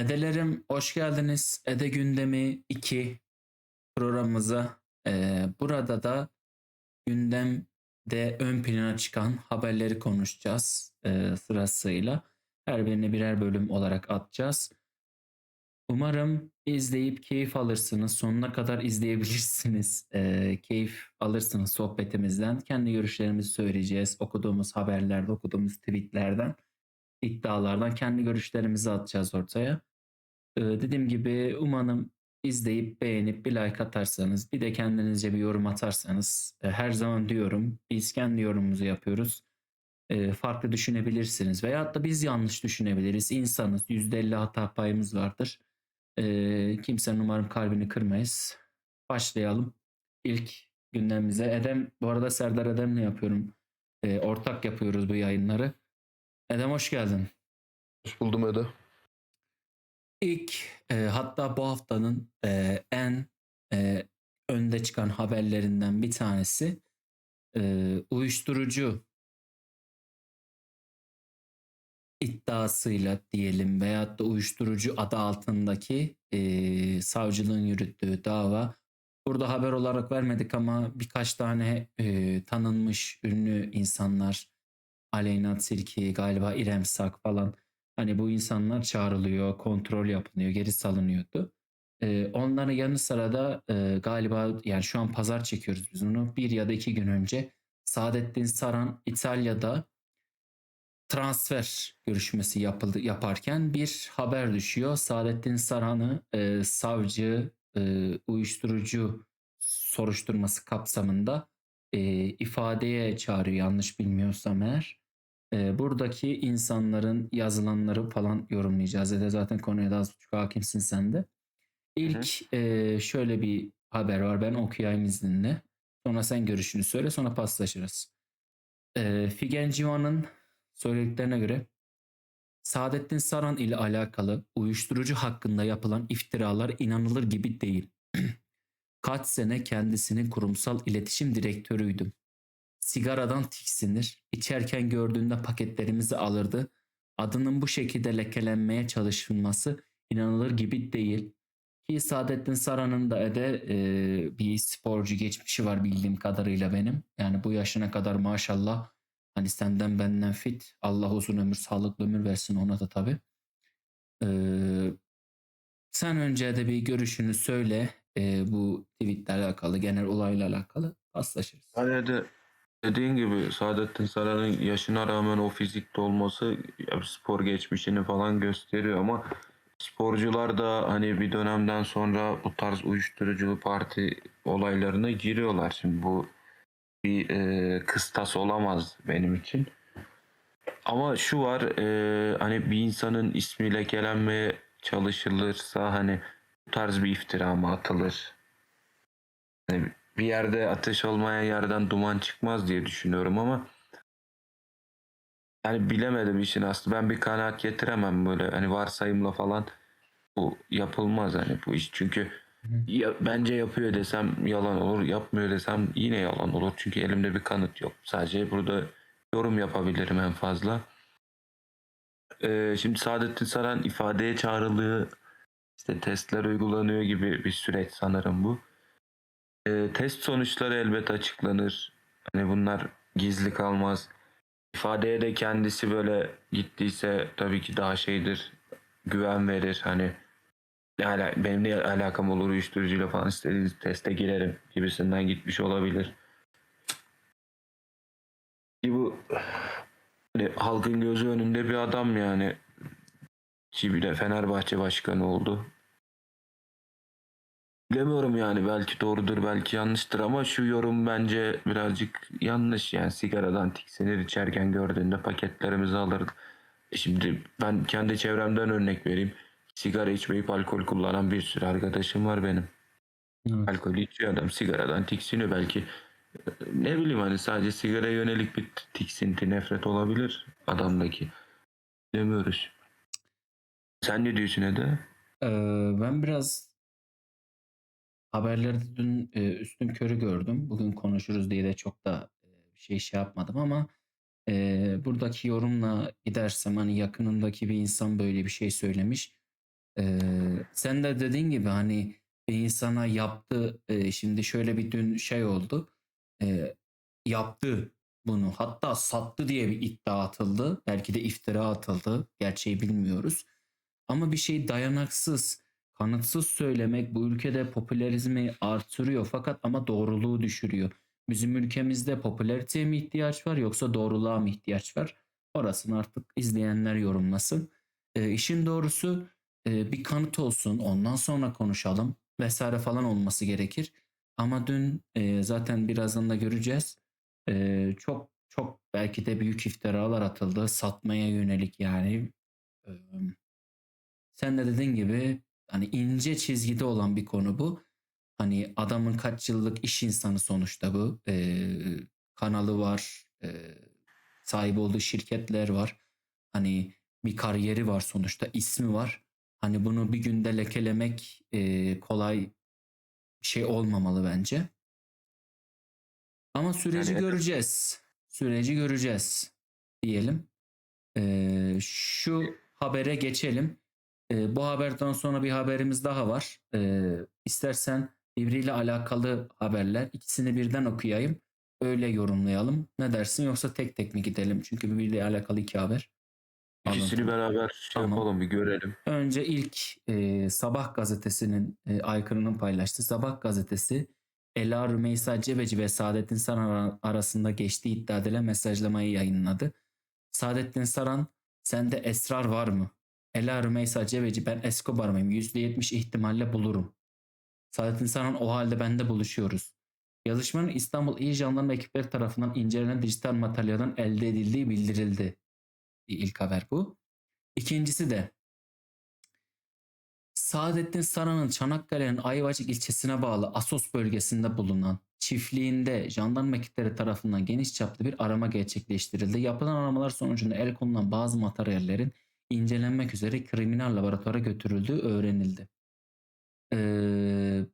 Edelerim hoş geldiniz. Ede Gündemi 2 programımıza. Ee, burada da gündemde ön plana çıkan haberleri konuşacağız e, sırasıyla. Her birini birer bölüm olarak atacağız. Umarım izleyip keyif alırsınız. Sonuna kadar izleyebilirsiniz. Ee, keyif alırsınız sohbetimizden. Kendi görüşlerimizi söyleyeceğiz. Okuduğumuz haberlerde, okuduğumuz tweetlerden, iddialardan kendi görüşlerimizi atacağız ortaya. Ee, dediğim gibi umarım izleyip beğenip bir like atarsanız bir de kendinizce bir yorum atarsanız her zaman diyorum biz kendi yorumumuzu yapıyoruz. Farklı düşünebilirsiniz veyahut da biz yanlış düşünebiliriz. İnsanız %50 hata payımız vardır. Kimsenin umarım kalbini kırmayız. Başlayalım. İlk gündemimize. Edem bu arada Serdar Edem'le yapıyorum. Ortak yapıyoruz bu yayınları. Edem hoş geldin. Hoş buldum Eda. İlk e, hatta bu haftanın e, en e, önde çıkan haberlerinden bir tanesi e, uyuşturucu iddiasıyla diyelim veyahut da uyuşturucu adı altındaki e, savcılığın yürüttüğü dava. Burada haber olarak vermedik ama birkaç tane e, tanınmış ünlü insanlar Aleyna Tilki, galiba İrem Sak falan Hani bu insanlar çağrılıyor, kontrol yapılıyor, geri salınıyordu. Ee, onların yanı sıra da e, galiba yani şu an pazar çekiyoruz biz onu. Bir ya da iki gün önce Saadettin Saran İtalya'da transfer görüşmesi yapıldı yaparken bir haber düşüyor. Saadettin Saran'ı e, savcı e, uyuşturucu soruşturması kapsamında e, ifadeye çağırıyor yanlış bilmiyorsam eğer. E, buradaki insanların yazılanları falan yorumlayacağız. Ya da zaten konuya daha az buçuk hakimsin sen de. İlk e, şöyle bir haber var. Ben okuyayım izninle. Sonra sen görüşünü söyle. Sonra paslaşırız. E, Figen Civan'ın söylediklerine göre Saadettin Saran ile alakalı uyuşturucu hakkında yapılan iftiralar inanılır gibi değil. Kaç sene kendisinin kurumsal iletişim direktörüydüm. Sigaradan tiksinir, içerken gördüğünde paketlerimizi alırdı. Adının bu şekilde lekelenmeye çalışılması inanılır gibi değil. Ki Saadettin Saran'ın da ede e, bir sporcu geçmişi var bildiğim kadarıyla benim. Yani bu yaşına kadar maşallah hani senden benden fit. Allah uzun ömür, sağlıklı ömür versin ona da tabi. Ee, sen önce de bir görüşünü söyle e, bu tweetle alakalı, genel olayla alakalı paslaşırız. Hani de dediğin gibi Saadettin Saran'ın yaşına rağmen o fizikte olması ya, spor geçmişini falan gösteriyor ama sporcular da hani bir dönemden sonra bu tarz uyuşturucu parti olaylarına giriyorlar. Şimdi bu bir e, kıstas olamaz benim için. Ama şu var e, hani bir insanın ismi lekelenmeye çalışılırsa hani bu tarz bir iftira mı atılır? Hani bir yerde ateş olmayan yerden duman çıkmaz diye düşünüyorum ama yani bilemedim işin aslı. Ben bir kanaat getiremem böyle hani varsayımla falan bu yapılmaz hani bu iş. Çünkü ya, bence yapıyor desem yalan olur, yapmıyor desem yine yalan olur. Çünkü elimde bir kanıt yok. Sadece burada yorum yapabilirim en fazla. Ee, şimdi Saadettin Saran ifadeye çağrılıyor. İşte testler uygulanıyor gibi bir süreç sanırım bu. Ee, test sonuçları elbet açıklanır. Hani bunlar gizli kalmaz. İfadeye de kendisi böyle gittiyse tabii ki daha şeydir. Güven verir. Hani ala benim ne alakam olur uyuşturucuyla falan istediğiniz teste girerim gibisinden gitmiş olabilir. Ki bu hani halkın gözü önünde bir adam yani. De Fenerbahçe başkanı oldu. Bilemiyorum yani belki doğrudur belki yanlıştır ama şu yorum bence birazcık yanlış yani sigaradan tiksinir içerken gördüğünde paketlerimizi alırdı. E Şimdi ben kendi çevremden örnek vereyim. Sigara içmeyip alkol kullanan bir sürü arkadaşım var benim. Evet. Alkol içiyor adam sigaradan tiksiniyor belki. Ne bileyim hani sadece sigaraya yönelik bir tiksinti nefret olabilir adamdaki. Bilemiyoruz. Sen ne diyorsun Ede? Ee, ben biraz haberlerde dün e, üstün körü gördüm. Bugün konuşuruz diye de çok da e, bir şey şey yapmadım ama e, buradaki yorumla gidersem hani yakınındaki bir insan böyle bir şey söylemiş. Ee, sen de dediğin gibi hani bir insana yaptı e, şimdi şöyle bir dün şey oldu. E, yaptı bunu. Hatta sattı diye bir iddia atıldı. Belki de iftira atıldı. Gerçeği bilmiyoruz. Ama bir şey dayanaksız kanıtsız söylemek bu ülkede popülerizmi artırıyor fakat ama doğruluğu düşürüyor. Bizim ülkemizde popülariteye mi ihtiyaç var yoksa doğruluğa mı ihtiyaç var? Orasını artık izleyenler yorumlasın. E, işin doğrusu e, bir kanıt olsun ondan sonra konuşalım vesaire falan olması gerekir. Ama dün e, zaten birazdan da göreceğiz. E, çok çok belki de büyük iftiralar atıldı satmaya yönelik yani. E, sen de dediğin gibi hani ince çizgide olan bir konu bu. Hani adamın kaç yıllık iş insanı sonuçta bu. E, kanalı var, e, sahip olduğu şirketler var. Hani bir kariyeri var sonuçta, ismi var. Hani bunu bir günde lekelemek e, kolay bir şey olmamalı bence. Ama süreci Yani- göreceğiz. Süreci göreceğiz diyelim. E, şu habere geçelim. E, bu haberden sonra bir haberimiz daha var. E, istersen birbiriyle alakalı haberler. İkisini birden okuyayım. Öyle yorumlayalım. Ne dersin yoksa tek tek mi gidelim? Çünkü birbiriyle alakalı iki haber. İkisini beraber şey Tamam. yapalım bir görelim. Önce ilk e, Sabah gazetesinin e, aykırının paylaştığı Sabah gazetesi Ela Rümeysa Cebeci ve Saadettin Saran ara- arasında geçtiği iddia edilen mesajlamayı yayınladı. Saadettin Saran sende esrar var mı? Ela Rümeysa Cebeci ben Escobar mıyım? %70 ihtimalle bulurum. Saadettin Saran o halde bende buluşuyoruz. Yazışmanın İstanbul İl Jandarma ekipleri tarafından incelenen dijital materyalden elde edildiği bildirildi. İlk haber bu. İkincisi de Saadettin Saran'ın Çanakkale'nin Ayvacık ilçesine bağlı Asos bölgesinde bulunan çiftliğinde jandarma ekipleri tarafından geniş çaplı bir arama gerçekleştirildi. Yapılan aramalar sonucunda el konulan bazı materyallerin incelenmek üzere kriminal laboratuvara götürüldüğü öğrenildi. Ee,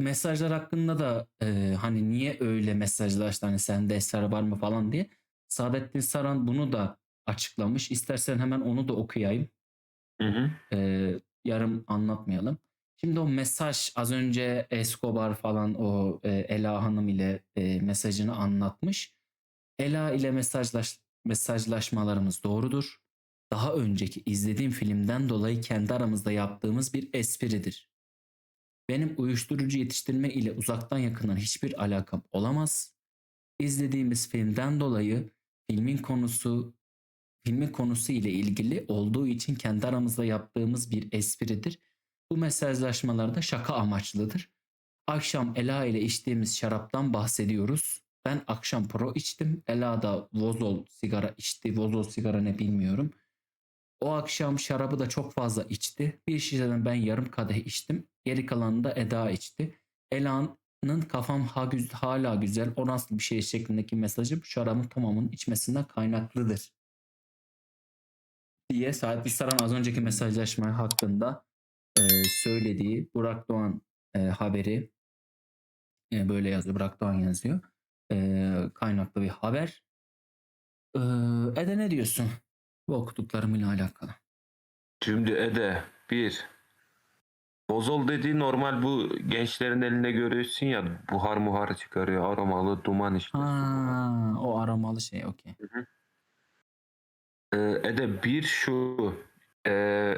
mesajlar hakkında da e, hani niye öyle mesajlaştı hani sende esrar var mı falan diye Saadettin Saran bunu da açıklamış. İstersen hemen onu da okuyayım. Hı hı. Ee, yarım anlatmayalım. Şimdi o mesaj az önce Escobar falan o e, Ela Hanım ile e, mesajını anlatmış. Ela ile mesajlaş, mesajlaşmalarımız doğrudur. Daha önceki izlediğim filmden dolayı kendi aramızda yaptığımız bir espridir. Benim uyuşturucu yetiştirme ile uzaktan yakından hiçbir alakam olamaz. İzlediğimiz filmden dolayı filmin konusu filmin konusu ile ilgili olduğu için kendi aramızda yaptığımız bir espridir. Bu mesajlaşmalarda şaka amaçlıdır. Akşam Ela ile içtiğimiz şaraptan bahsediyoruz. Ben akşam pro içtim. Ela da Vozol sigara içti. Vozol sigara ne bilmiyorum. O akşam şarabı da çok fazla içti. Bir şişeden ben yarım kadeh içtim. Geri kalanını da Eda içti. Ela'nın kafam hala güzel. O nasıl bir şey şeklindeki mesajı şarabın tamamının içmesinden kaynaklıdır diye Saadettin Saran az önceki mesajlaşma hakkında e, söylediği Burak Doğan e, haberi e, böyle yazıyor. Burak Doğan yazıyor. E, kaynaklı bir haber. E, Ede ne diyorsun? Bu okuduklarımla alakalı. Şimdi Ede bir. Bozol dediği normal bu gençlerin elinde görüyorsun ya buhar muhar çıkarıyor aromalı duman işte. Ha, o aramalı şey okey. Ee, Ede bir şu e,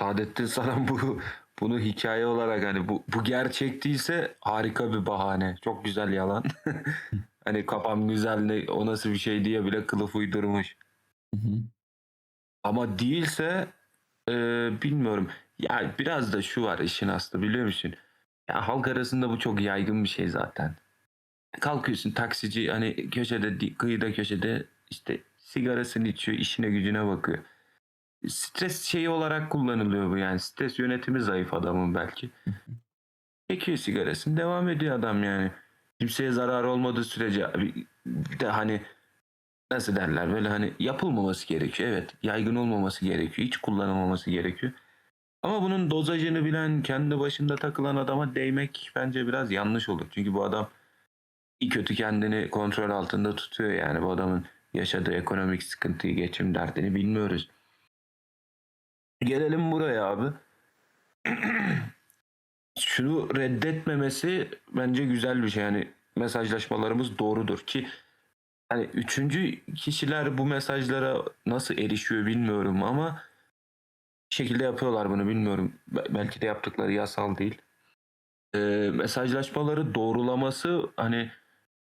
Saadettin Saran bu bunu hikaye olarak hani bu, bu gerçek değilse harika bir bahane. Çok güzel yalan. hani kafam güzel ne, o nasıl bir şey diye bile kılıf uydurmuş. Hı hı. Ama değilse e, bilmiyorum. Ya biraz da şu var işin aslı biliyor musun? Ya halk arasında bu çok yaygın bir şey zaten. Kalkıyorsun taksici hani köşede di- kıyıda köşede işte sigarasını içiyor işine gücüne bakıyor. Stres şeyi olarak kullanılıyor bu yani stres yönetimi zayıf adamın belki. Çekiyor sigarasını devam ediyor adam yani. Kimseye zarar olmadığı sürece bir bir de hani nasıl derler böyle hani yapılmaması gerekiyor. Evet yaygın olmaması gerekiyor. Hiç kullanılmaması gerekiyor. Ama bunun dozajını bilen kendi başında takılan adama değmek bence biraz yanlış olur. Çünkü bu adam iyi kötü kendini kontrol altında tutuyor yani. Bu adamın yaşadığı ekonomik sıkıntıyı, geçim derdini bilmiyoruz. Gelelim buraya abi. Şunu reddetmemesi bence güzel bir şey. Yani mesajlaşmalarımız doğrudur ki hani üçüncü kişiler bu mesajlara nasıl erişiyor bilmiyorum ama şekilde yapıyorlar bunu bilmiyorum. Be- Belki de yaptıkları yasal değil. Ee, mesajlaşmaları doğrulaması hani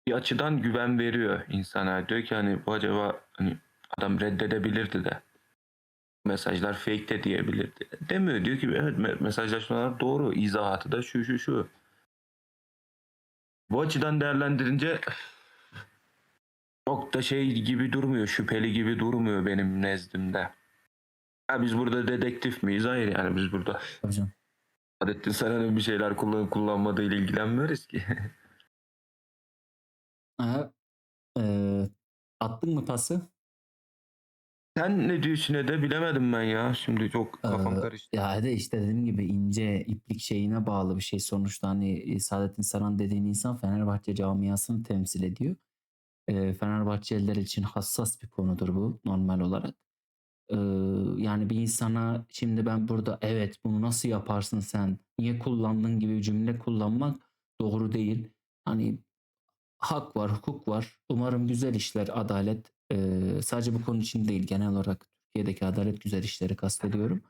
bir açıdan güven veriyor insana. Diyor ki hani bu acaba hani adam reddedebilirdi de mesajlar fake de diyebilirdi. Demiyor diyor ki evet me- mesajlaşmalar doğru. izahatı da şu şu şu. Bu açıdan değerlendirince çok da şey gibi durmuyor. Şüpheli gibi durmuyor benim nezdimde. Ha biz burada dedektif miyiz? Hayır yani biz burada canım. Adettin Saran'ın bir şeyler kullanıp kullanmadığıyla ilgilenmiyoruz ki. Aha, eee, attın mı pası? Sen ne diyorsun de bilemedim ben ya. Şimdi çok kafam Ee, karıştı. Ya de işte dediğim gibi ince iplik şeyine bağlı bir şey. Sonuçta hani e, Saadettin Saran dediğin insan Fenerbahçe camiasını temsil ediyor. Fenerbahçeliler için hassas bir konudur bu normal olarak. Yani bir insana şimdi ben burada evet bunu nasıl yaparsın sen niye kullandın gibi cümle kullanmak doğru değil. Hani hak var, hukuk var. Umarım güzel işler, adalet sadece bu konu için değil genel olarak Türkiye'deki adalet güzel işleri kastediyorum.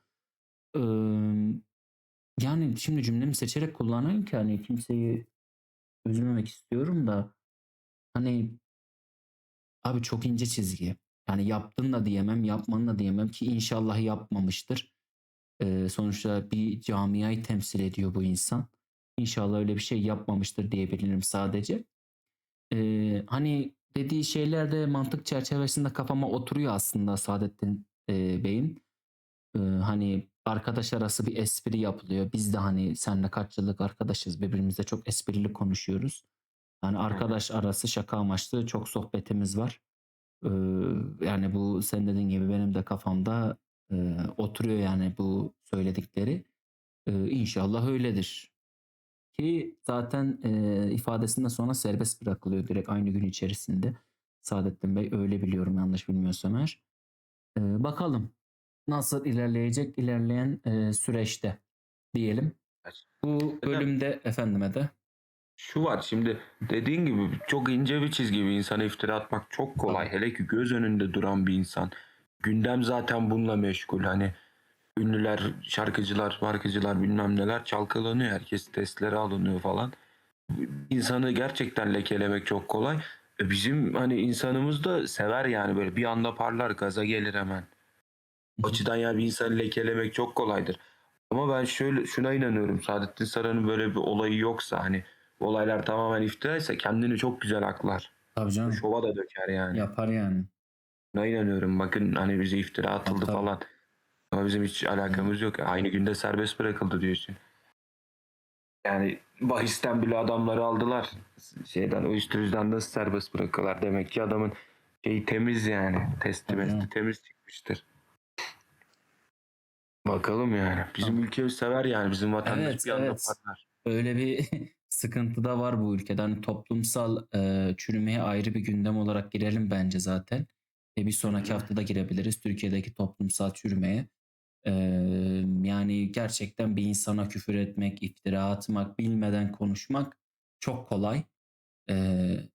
Yani şimdi cümlemi seçerek kullanayım ki hani kimseyi üzmemek istiyorum da hani abi çok ince çizgi. Yani yaptın da diyemem, yapman da diyemem ki inşallah yapmamıştır. Eee, sonuçta bir camiayı temsil ediyor bu insan. İnşallah öyle bir şey yapmamıştır diyebilirim sadece. Eee, hani dediği şeyler de mantık çerçevesinde kafama oturuyor aslında Saadettin eee, Bey'in. Eee, hani arkadaş arası bir espri yapılıyor. Biz de hani seninle kaç yıllık arkadaşız. Birbirimizle çok esprili konuşuyoruz. Yani arkadaş arası şaka amaçlı çok sohbetimiz var. Eee, yani bu sen dediğin gibi benim de kafamda eee, oturuyor yani bu söyledikleri. Eee, inşallah öyledir. Ki zaten eee, ifadesinden sonra serbest bırakılıyor direkt aynı gün içerisinde. Saadettin Bey öyle biliyorum yanlış bilmiyorsam eğer. Eee, bakalım nasıl ilerleyecek ilerleyen eee, süreçte diyelim. Bu bölümde efendime de Şu var şimdi dediğin gibi çok ince bir çizgi bir insana iftira atmak çok kolay. Hele ki göz önünde duran bir insan. Gündem zaten bununla meşgul. Hani ünlüler, şarkıcılar, markacılar bilmem neler çalkalanıyor. Herkes testlere alınıyor falan. İnsanı gerçekten lekelemek çok kolay. E Bizim hani insanımız da sever yani böyle bir anda parlar gaza gelir hemen. O açıdan yani bir insanı lekelemek çok kolaydır. Ama ben şöyle şuna inanıyorum. Saadettin Saran'ın böyle bir olayı yoksa hani bu olaylar tamamen iftiraysa kendini çok güzel aklar. tabii canım Şova da döker yani. yapar yani. Buna inanıyorum. Bakın hani bize iftira atıldı Tabii, falan. Ama bizim hiç alakamız yok. Aynı günde serbest bırakıldı diyorsun. Yani bahisten bile adamları aldılar. Şeyden uyuşturucudan nasıl serbest bırakıyorlar? Demek ki adamın şeyi temiz yani. Testi canım. temiz çıkmıştır. Bakalım yani. Bizim ülke sever yani. Bizim vatandaş Evet, bir anda evet. patlar. Öyle bir sıkıntı da var bu ülkede. Hani toplumsal eee, çürümeye ayrı bir gündem olarak girelim bence zaten. Ve bir sonraki haftada girebiliriz Türkiye'deki toplumsal çürümeye. Eee, yani gerçekten bir insana küfür etmek, iftira atmak, bilmeden konuşmak çok kolay. Eee,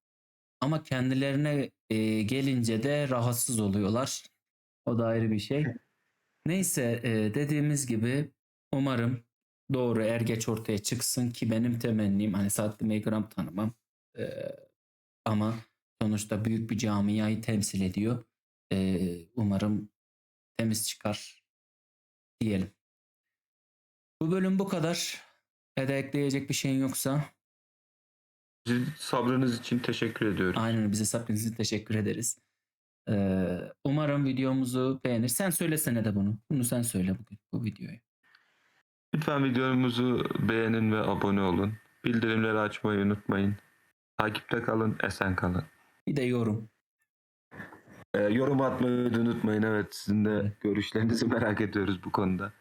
ama kendilerine eee, gelince de rahatsız oluyorlar. O da ayrı bir şey. Neyse eee, dediğimiz gibi umarım doğru er geç ortaya çıksın ki benim temennim hani Saadettin Bey gram tanımam Eee, ama sonuçta büyük bir camiayı temsil ediyor. Eee, umarım temiz çıkar diyelim. Bu bölüm bu kadar. Ya da ekleyecek bir şeyin yoksa sabrınız için teşekkür ediyorum. aynen bize sabrınız için teşekkür ederiz. Eee, umarım videomuzu beğenir. Sen söylesene de bunu. Bunu sen söyle bugün bu videoyu. Lütfen videomuzu beğenin ve abone olun. Bildirimleri açmayı unutmayın. Takipte kalın, esen kalın. Bir de yorum. Ee, yorum atmayı da unutmayın. Evet sizin de görüşlerinizi merak ediyoruz bu konuda.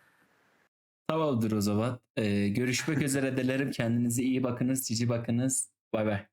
Tamamdır o zaman. Ee, görüşmek üzere dilerim. Kendinize iyi bakınız, cici bakınız. Bay bay.